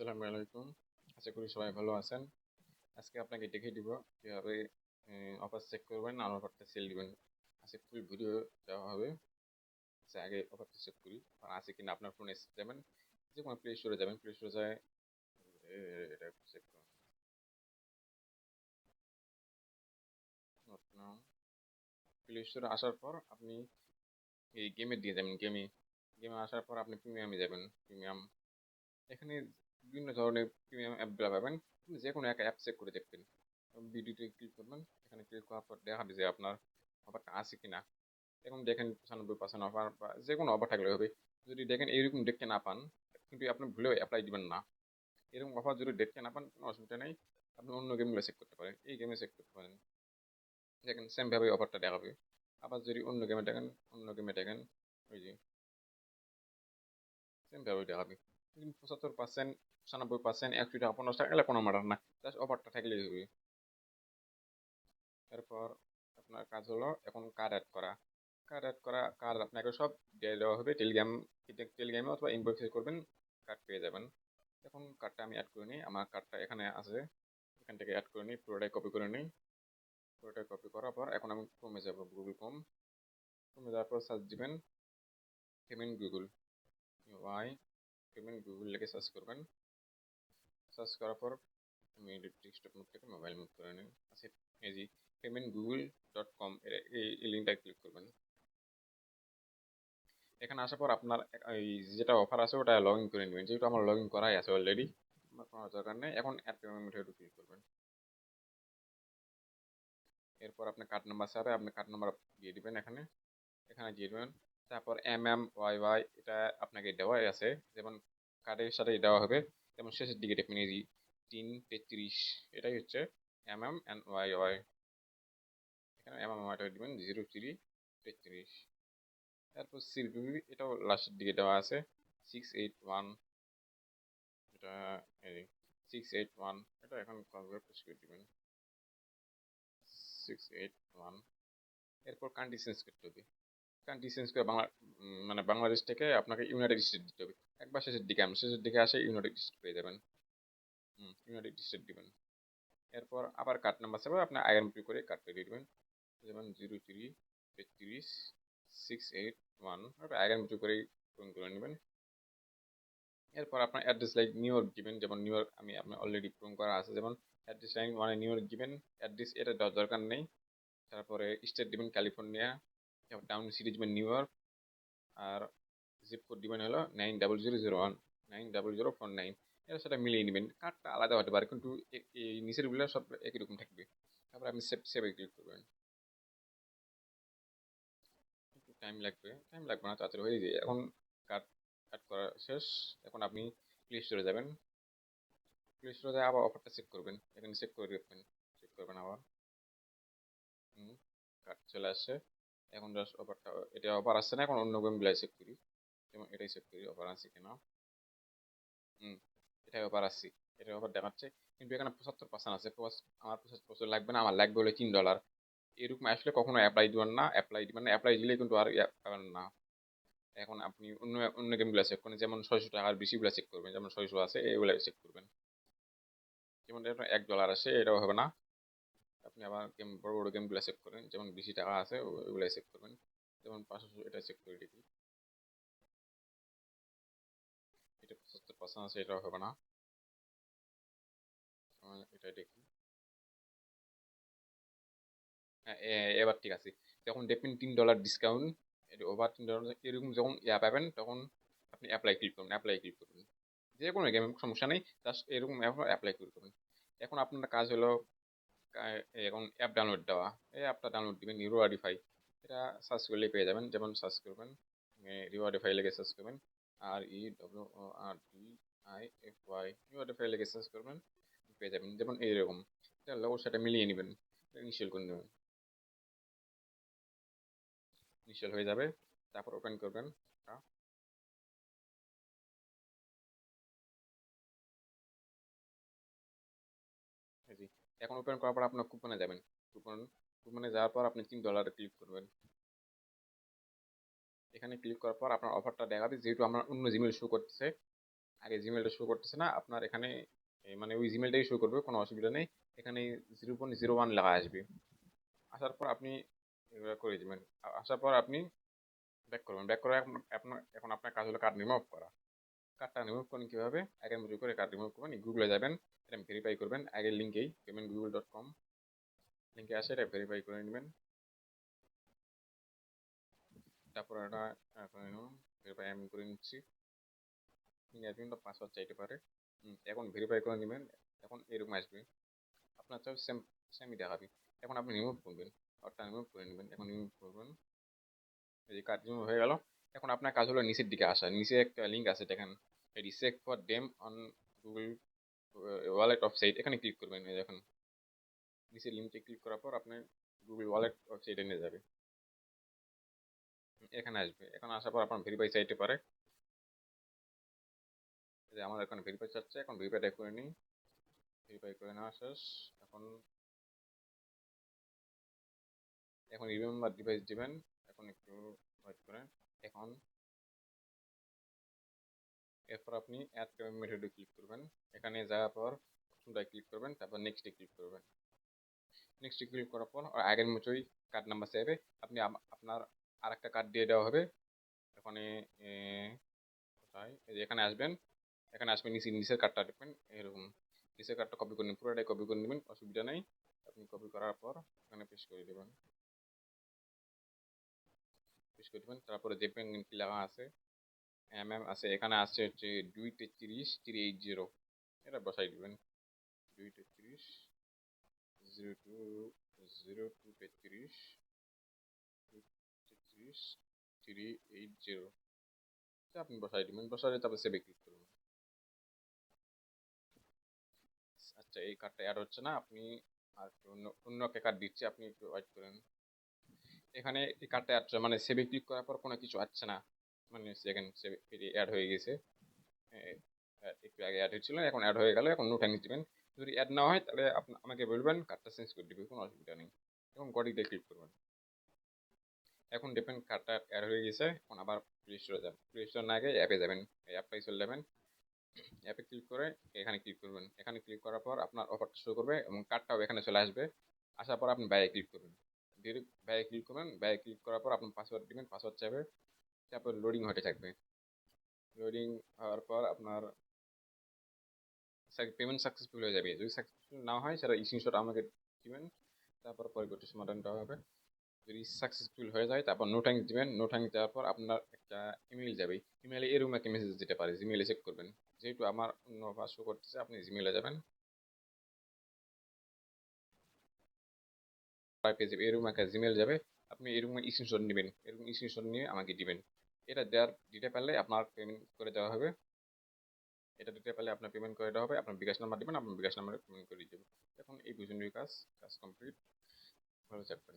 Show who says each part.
Speaker 1: আসসালামু আলাইকুম। আশা করি সবাই ভালো আছেন। আজকে আপনাকে দেখিয়ে দিব কীভাবে অফার চেক করবেন আর অফারটা সেল দিবেন। আজকে ফুল ভিডিও দেওয়া হবে। আচ্ছা, আগে অফারটা চেক করি। আছে কিনা আপনার ফোনে যাবেন যে কোনো প্লে স্টোরে যাবেন। প্লে স্টোরে যায় এটা চেক করুন। প্লে স্টোরে আসার পর আপনি এই গেমে দিয়ে যাবেন। গেমে গেমে আসার পর আপনি প্রিমিয়ামে যাবেন। প্রিমিয়াম এখানে বিভিন্ন ধরনের প্রিমিয়াম অ্যাপগুলো পাবেন। যে কোনো একটা অ্যাপ চেক করে দেখবেন। ভিডিওতে ক্লিক করবেন। এখানে ক্লিক করার পর দেখাবে যে আপনার অফারটা আছে কি না এখন দেখেন পঁচানব্বই পার্সেন্ট অফার বা যে কোনো অফার থাকলে হবে। যদি দেখেন এইরকম দেখতে না পান, কিন্তু আপনি ভুলেও অ্যাপ্লাই দিবেন না। এরকম অফার যদি দেখতে না পান, কোনো অসুবিধা নেই। আপনি অন্য গেমগুলো চেক করতে পারেন। এই গেমে চেক করতে পারেন। দেখেন সেমভাবে অফারটা দেখাবে। আবার যদি অন্য গেমে দেখেন, অন্য গেমে দেখেন, ওই যে সেমভাবে দেখাবে। পঁচাত্তর পার্সেন্ট পঁচানব্বই পার্সেন্ট একশো টাকা, পঞ্চাশ টাকা গেলে কোনো ম্যাটার না। জাস্ট অফারটা থাকলেই হবে। এরপর আপনার কাজ হলো এখন কার্ড অ্যাড করা। কার্ড অ্যাড করা কার্ড আপনাকে সব দিয়ে দেওয়া হবে। টেলিগ্রাম টেলিগ্রামে অথবা ইনবক্সে করবেন কার্ড পেয়ে যাবেন। এখন কার্ডটা আমি অ্যাড করে নিই। আমার কার্ডটা এখানে আছে। এখান থেকে অ্যাড করে নিই, পুরোটাই কপি করে নিই। পুরোটাই কপি করার পর এখন আমি কমে যাব গুগল কম কমে যাওয়ার পর সার্চ দিবেন payment Google Y payment Google লিখে সার্চ করবেন। সার্চ করার পর আমি ডেস্কটপ মুড থেকে মোবাইল মুড করে নিই আচ্ছা এই যে পেমেন্ট গুগল ডট কম এই লিঙ্কটা ক্লিক করবেন। এখানে আসার পর আপনার এই যেটা অফার আছে ওটা লগ ইন করে নেবেন। যেহেতু আমার লগ ইন করাই আছে অলরেডি কোনো দরকার নেই। এখন অ্যাড পেমেন্ট মেথডে ক্লিক করবেন। এরপর আপনার কার্ড নাম্বার সাথে আপনি কার্ড নাম্বার দিয়ে দিবেন এখানে। এখানে দিয়ে দেবেন। তারপর এম এম ওয়াই ওয়াই এটা আপনাকে দেওয়াই আছে। যেমন কার্ডের সাথে দেওয়া হবে। যেমন শেষের দিকে দেখবেন এই তিন, তেত্রিশ, এটাই হচ্ছে M M and Y Y. এখানে এম এম, ওয়াইটা দেবেন, জিরো, থ্রি, তেত্রিশ। তারপর সিলপিবি এটাও লাস্টের দিকে দেওয়া আছে। সিক্স এইট ওয়ান এটা সিক্স এইট ওয়ান এটা এখন কনভার্ট করে দেবেন। সিক্স এইট ওয়ান এরপর কান্ট্রি চেঞ্জ করতে হবে কান্ট্রি চেঞ্জ করে বাংলা মানে বাংলাদেশ থেকে আপনাকে ইউনাইটেড স্টেট দিতে হবে। একবার শেষের দিকে, আমি শেষের দিকে আসে ইউনাইটেড স্টেট পেয়ে যাবেন। হুম ইউনাইটেড স্টেট দিবেন। এরপর আবার কার্ড নাম্বার হিসাবে আপনি আইএমপি করে কার্ডটা দিয়ে দেবেন। যেমন জিরো থ্রি তেত্রিশ সিক্স এইট ওয়ান আইএমপি করে পূরণ করে নেবেন। এরপর আপনার অ্যাড্রেস লাইক নিউ ইয়র্ক দিবেন যেমন নিউ ইয়র্ক আমি আপনার অলরেডি পূরণ করা আছে, যেমন অ্যাড্রেস লাইন মানে নিউ ইয়র্ক দিবেন অ্যাড্রেস এটা দরকার নেই। তারপরে স্টেট দিবেন ক্যালিফোর্নিয়া টাউন সিটি দিবেন নিউ ইয়র্ক আর জিপ কোড দিবেন হলো nine double zero zero one nine double zero four nine এর সাথে মিলিয়ে নেবেন, কার্ডটা আলাদা হতে পারে, কিন্তু এই নিচেরগুলো সব একই রকম থাকবে। তারপর আপনি সেভ সেভে ক্লিক করবেন। একটু টাইম লাগবে টাইম লাগবে না, তাড়াতাড়ি হয়ে যায়। এখন কার্ড কাট করা শেষ। এখন আপনি প্লে স্টোরে যাবেন। প্লে স্টোরে যায় আবার অফারটা চেক করবেন। এখানে চেক করে রাখবেন চেক করবেন আবার। হুম, কার্ড চলে আসছে এখন জাস্ট অফারটা এটা অফার আসছে না, এখন অন্য গেমগুলাই চেক করি। যেমন এটাই চেক করি অফার আছে কিনা? হুম, এটাই অফার আসছি এটা অফার দেখাচ্ছে। কিন্তু এখানে পঁচাত্তর পার্সেন্ট আছে আমার পঁচাত্তর পার্সেন্ট লাগবে না, আমার লাগবে হলে তিন ডলার এরকম আসলে কখনো অ্যাপ্লাই দিবেন না অ্যাপ্লাই দিবেন না অ্যাপ্লাই দিলে কিন্তু আর পাবেন না। এখন আপনি অন্য অন্য গেমগুলো চেক করেন, যেমন ছয়শো টাকার বেশিগুলো চেক করবেন, যেমন ছয়শো আছে, এগুলো চেক করবেন। যেমন এটা এক ডলার আছে এটাও হবে না। আপনি আবার গেম বড় বড় গেমগুলো চেক করেন, যেমন বেশি টাকা আছে ওগুলো চেক করবেন। যেমন পাঁচশো, এটা চেক করে দেখি। এটা পার্সেন্ট আছে এটাও হবে না। এটা দেখি। হ্যাঁ এবার ঠিক আছে। তখন দেখবেন তিন ডলার ডিসকাউন্ট ওভার তিন ডলার এরকম যখন ইয়া পাবেন, তখন আপনি অ্যাপ্লাই ক্লিক করবেন অ্যাপ্লাই ক্লিক করবেন যে কোনো গেমে সমস্যা নেই জাস্ট এরকম অ্যাপ্লাই করে দেবেন এখন আপনার কাজ হলো এখন অ্যাপ ডাউনলোড দেওয়া। এই অ্যাপটা ডাউনলোড দিবেন রিওয়ার্ডিফাই এটা সার্চ করলে পেয়ে যাবেন। যেমন সার্চ করবেন রিওয়ার্ডিফাই লেগে সার্চ করবেন। R E W R D I F Y Rewardify লেগে সার্চ করবেন, পেয়ে যাবেন। যেমন এইরকম। এটা লোগোর সাথে মিলিয়ে নেবেন। ইনিশিয়াল করে নেবেন। ইনিশিয়াল হয়ে যাবে। তারপর ওপেন করবেন। এখন ওপেন করার পর আপনার কুপনে যাবেন। কুপন কুপনে যাওয়ার পর আপনি তিন ডলারে ক্লিক করবেন। এখানে ক্লিক করার পর আপনার অফারটা দেখাবে। যেহেতু আমার অন্য জিমেল শো করতেছে, আগে জিমেলটা শো করতেছে না, আপনার এখানে মানে ওই জিমেলটাই শো করবে, কোনো অসুবিধা নেই। এখানে জিরো পয়েন্ট জিরো ওয়ান লেখা আসবে। আসার পর আপনি এগুলো করে দেবেন। আসার পর আপনি ব্যাক করবেন। ব্যাক করে এখন আপনার এখন আপনার কাজ হলো কার্ড রিমুভ করা। কার্ডটা রিমুভ করেন কীভাবে? আগের মতো করে কার্ড রিমুভ করবেন গুগলে যাবেন এটা ভেরিফাই করবেন। আগের লিঙ্কেই পেমেন্ট গুগল ডট কম লিঙ্কে আসে, এটা ভেরিফাই করে নেবেন। করে নেব ভেরিফাই আমি করে নিচ্ছি। অ্যাডমিনটা পাসওয়ার্ড চাইতে পারে। এখন ভেরিফাই করে নেবেন, এখন এরকম আসবে। আপনার তো সেম সেমই দেখাবে। এখন আপনি রিমুভ করবেন কার্ডটা রিমুভ করে নেবেন। এখন রিমুভ করবেন। এই যে কার্ড রিমুভ হয়ে গেল। এখন আপনার কাজ হলো নিচের দিকে আসা। নিচে একটা লিঙ্ক আছে, দেখেন। Research for them on Google wallet off site এখানে ক্লিক করবেন, এই দেখুন। নিচের লিঙ্কে ক্লিক করার পর আপনি গুগল ওয়ালেট ওয়েবসাইটে নিয়ে যাবে। এখানে আসবে। এখানে আসার পর আপনার ভেরিফাই চাইতে পারে যে আমার এখন ভেরিফাই চাচ্ছে, এখন ভেরিফাইটা করে নিই। ভেরিফাই করে নেওয়া শেষ। এখন এখন রিমেম্বার ডিভাইস দিবেন। এখন একটু ওয়েট করেন। এখন এরপর আপনি অ্যাড পেমেন্ট মেথডে ক্লিক করবেন। এখানে যাওয়ার পর অপশনটায় ক্লিক করবেন, তারপর নেক্সটে ক্লিক করবেন। নেক্সটে ক্লিক করার পর আগের মতোই কার্ড নাম্বার চাইবে আপনি আপনার আর একটা কার্ড দিয়ে দেওয়া হবে। এখানে কোথায়? এখানে আসবেন। এখানে আসবেন, নিচে নিচের কার্ডটা দেখবেন। এরকম। নিচের কার্ডটা কপি করে নেবেন পুরোটাই কপি করে নেবেন, অসুবিধা নেই। আপনি কপি করার পর এখানে পেস্ট করে দেবেন। পেস্ট করে দেবেন, তারপরে দেখবেন কি লেখা আছে এম এম আছে, এখানে আছে হচ্ছে দুই তেত্রিশ থ্রি এইট জিরো। এটা বসাই দিবেন। দুই তেত্রিশ জিরো টু জিরো টু তেত্রিশ তেত্রিশ থ্রি এইট জিরো আপনি তারপর সেভে ক্লিক করবেন আচ্ছা এই কার্ডটা অ্যাড হচ্ছে না, আপনি আর অন্য অন্য কার্ড দিচ্ছি, আপনি একটু করেন। এখানে এই কার্ডটা অ্যাড মানে সেভে ক্লিক করার পর কোনো কিছু আসছে না। মানে সেকেন্ড সেভে অ্যাড হয়ে গেছে। একটু আগে অ্যাড হয়েছিল, এখন অ্যাড হয়ে গেল, এখন নো টাইম দিবেন। যদি অ্যাড না হয়, তাহলে আমাকে বলবেন কার্ডটা চেঞ্জ করে দিবে, কোনো অসুবিধা নেই। এখন গডিতে ক্লিক করবেন। এখন দেখবেন কার্ডটা অ্যাড হয়ে গেছে, এখন আবার প্লে স্টোরে যাবেন। প্লে স্টোর না গিয়ে অ্যাপে যাবেন। এই অ্যাপটাই চলে যাবেন। অ্যাপে ক্লিক করে এখানে ক্লিক করবেন। এখানে ক্লিক করার পর আপনার অফারটা শুরু করবে এবং কার্ডটাও এখানে চলে আসবে। আসার পর আপনি ব্যয়ে ক্লিক করবেন। ডিরেক্ট ব্যয়ে ক্লিক করবেন। ব্যয়ে ক্লিক করার পর আপনার পাসওয়ার্ড দিবেন পাসওয়ার্ড চাইবে তারপর লোডিং হতে থাকবে। লোডিং হওয়ার পর আপনার পেমেন্ট সাকসেসফুল হয়ে যাবে। যদি সাকসেসফুল না হয়, সেটা স্ক্রিনশট আমাকে দিবেন। তারপর পরবর্তী সমাধানটা হবে। যদি সাকসেসফুল হয়ে যায়, তারপর নো থ্যাঙ্কস দিবেন নো থ্যাঙ্কস দেওয়ার পর আপনার একটা ইমেল যাবে। ইমেলে এরকম একটা মেসেজ দিতে পারে জিমেলে চেক করবেন। যেহেতু আমার অন্য শো করতেছে, আপনি জিমেলে যাবেন। এরকম একটা জিমেল যাবে, আপনি এরকম স্ক্রিনশট নেবেন, এরকম স্ক্রিনশট নিয়ে আমাকে দিবেন। এটা দেওয়ার দিতে পারলে আপনার পেমেন্ট করে দেওয়া হবে। এটা দিতে পারলে আপনার পেমেন্ট করে দেওয়া হবে, আপনার বিকাশ নাম্বার দেবেন, আপনার বিকাশ নাম্বারে পেমেন্ট করে দেবে এখন এই পর্যন্তই কাজ কাজ কমপ্লিট ভালো থাকবেন।